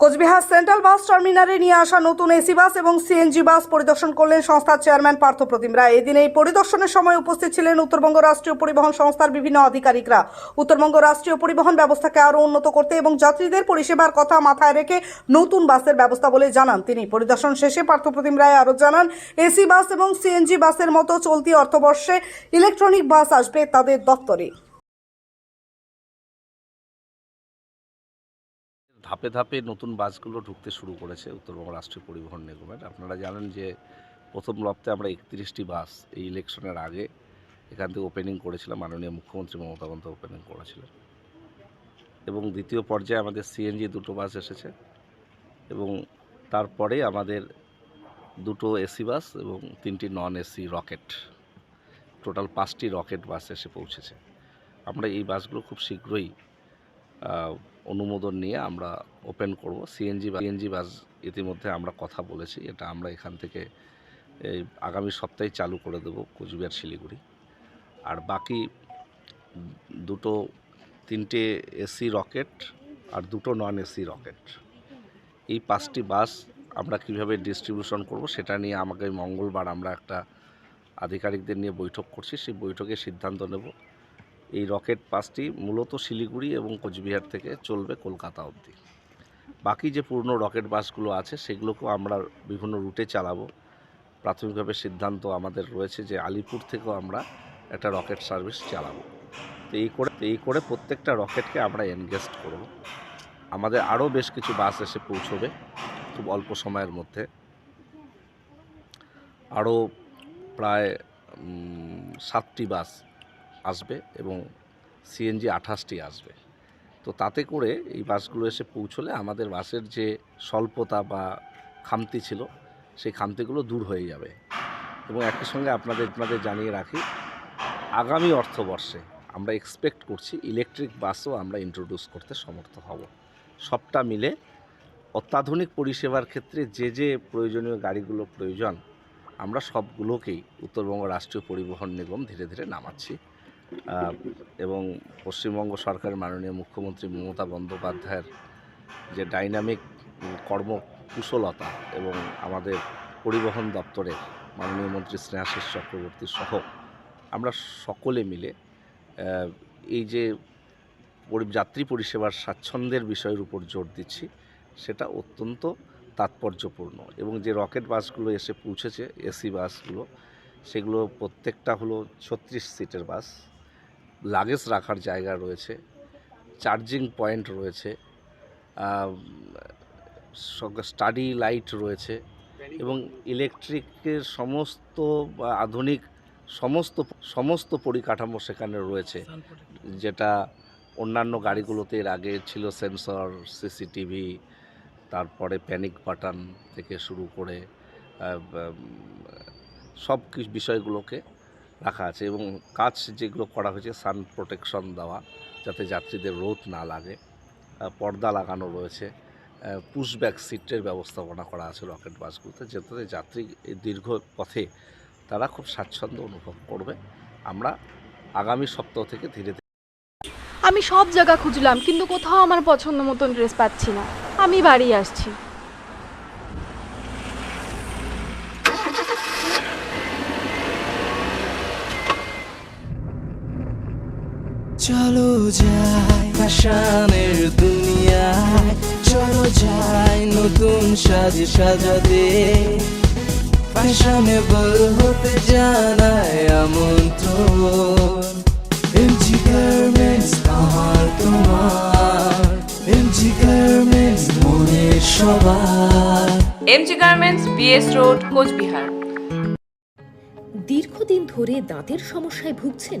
Cooch Behar central bus টার্মিনালে নিয়ে আসা নতুন এসি বাস এবং সিএনজি বাস পরিদর্শন করলেন সংস্থার চেয়ারম্যান পার্থ প্রতিম রায়। এদিন এই পরিদর্শনের সময় উপস্থিত ছিলেন উত্তরবঙ্গ রাষ্ট্রীয় পরিবহন সংস্থার বিভিন্ন আধিকারিকরা। উত্তরবঙ্গ রাষ্ট্রীয় পরিবহন ব্যবস্থাকে আরও উন্নত করতে এবং যাত্রীদের পরিষেবার কথা মাথায় রেখে নতুন বাসের ব্যবস্থা বলে জানান তিনি। পরিদর্শন শেষে পার্থ প্রতিম রায় আরও জানান, এসি বাস এবং সিএনজি বাসের মতো চলতি অর্থবর্ষে ইলেকট্রনিক বাস আসবে তাদের দপ্তরে। ধাপে ধাপে নতুন বাসগুলো ঢুকতে শুরু করেছে উত্তরবঙ্গ রাষ্ট্রীয় পরিবহন নিগমের। আপনারা জানেন যে প্রথম লপ্তে আমরা একত্রিশটি বাস এই ইলেকশনের আগে এখান থেকে ওপেনিং করেছিলাম, মাননীয় মুখ্যমন্ত্রী মমতা বন্দ্যোপাধ্যায় ওপেনিং করেছিলেন। এবং দ্বিতীয় পর্যায়ে আমাদের সিএনজি দুটো বাস এসেছে এবং তারপরে আমাদের দুটো এসি বাস এবং তিনটি নন এসি রকেট টোটাল পাঁচটি রকেট বাস এসে পৌঁছেছে। আমরা এই বাসগুলো খুব শীঘ্রই অনুমোদন নিয়ে আমরা ওপেন করব। সিএনজি সিএনজি বাস ইতিমধ্যে আমরা কথা বলেছি। এটা আমরা এখান থেকে এই আগামী সপ্তাহে চালু করে দেব কোচবিহার শিলিগুড়ি। আর বাকি দুটো তিনটে এসি রকেট আর দুটো নন এসি রকেট। এই পাঁচটি বাস আমরা কীভাবে ডিস্ট্রিবিউশন করব সেটা নিয়ে আমাকে মঙ্গলবার আমরা একটা আধিকারিকদের নিয়ে বৈঠক করছি। সেই বৈঠকে সিদ্ধান্ত নেব। এই রকেট পাসটি মূলত শিলিগুড়ি এবং কোচবিহার থেকে চলবে কলকাতা অবধি। বাকি যে পুরনো রকেট বাসগুলো আছে, সেগুলোকেও আমরা বিভিন্ন রুটে চালাবো। প্রাথমিকভাবে সিদ্ধান্ত আমাদের রয়েছে যে আলিপুর থেকেও আমরা একটা রকেট সার্ভিস চালাবো। তো এই করে এই করে প্রত্যেকটা রকেটকে আমরা এনগেজ করব। আমাদের আরও বেশ কিছু বাস এসে পৌঁছবে খুব অল্প সময়ের মধ্যে। আরও প্রায় সাতটি বাস আসবে এবং সিএনজি আঠাশটি আসবে। তো তাতে করে এই বাসগুলো এসে পৌঁছলে আমাদের বাসের যে স্বল্পতা বা খামতি ছিল, সেই খামতিগুলো দূর হয়ে যাবে। এবং একই সঙ্গে আপনাদের আপনাদের জানিয়ে রাখি, আগামী অর্থবর্ষে আমরা এক্সপেক্ট করছি ইলেকট্রিক বাসও আমরা ইন্ট্রোডিউস করতে সমর্থ হব। সবটা মিলে অত্যাধুনিক পরিষেবার ক্ষেত্রে যে যে প্রয়োজনীয় গাড়িগুলো প্রয়োজন, আমরা সবগুলোকেই উত্তরবঙ্গ রাষ্ট্রীয় পরিবহন নিগম ধীরে ধীরে নামাচ্ছি। এবং পশ্চিমবঙ্গ সরকারের মাননীয় মুখ্যমন্ত্রী মমতা বন্দ্যোপাধ্যায়ের যে ডাইনামিক কর্মকুশলতা এবং আমাদের পরিবহন দপ্তরের মাননীয় মন্ত্রী স্নেহাশিস চক্রবর্তী সহ আমরা সকলে মিলে এই যে যাত্রী পরিষেবার স্বাচ্ছন্দ্যের বিষয়ের উপর জোর দিচ্ছি, সেটা অত্যন্ত তাৎপর্যপূর্ণ এবং যে রকেট বাসগুলো এসে পৌঁছেছে, এসি বাসগুলো, সেগুলো প্রত্যেকটা হলো ছত্রিশ সিটের বাস। লাগেজ রাখার জায়গা রয়েছে চার্জিং পয়েন্ট রয়েছে স্টাডি লাইট রয়েছে এবং ইলেকট্রিকের সমস্ত আধুনিক সমস্ত সমস্ত পরিকাঠামো সেখানে রয়েছে। যেটা অন্যান্য গাড়িগুলোতে এর আগে ছিল সেন্সর সিসিটিভি তারপরে প্যানিক বাটন থেকে শুরু করে সব কিছু বিষয়গুলোকে রাখা আছে এবং কাজ যেগুলো করা হয়েছে সান প্রোটেকশন দেওয়া, যাতে যাত্রীদের রোদ না লাগে। পর্দা লাগানো রয়েছে। পুশব্যাক সিটের ব্যবস্থাপনা করা আছে রকেট বাসগুলোতে যাতে যাত্রী দীর্ঘ পথে তারা খুব স্বাচ্ছন্দ্য অনুভব করবে। আমরা আগামী সপ্তাহ থেকে ধীরে ধীরে আমি সব জায়গা খুঁজলাম, কিন্তু কোথাও আমার পছন্দ মতন ড্রেস পাচ্ছি না। আমি বাড়ি আসছি। চলো যাই। ফ্যাশনের দুনিয়ায় চলো যাই নতুন সাজে সাজাতে। ফ্যাশনেবল হতে জানায় আমন্ত্রণ। এমজি গার্মেন্টস আমার তোমার। এমজি গার্মেন্টস মনের সবার। MG garments BS road Cooch Behar. দীর্ঘদিন ধরে দাঁতের সমস্যায় ভুগছেন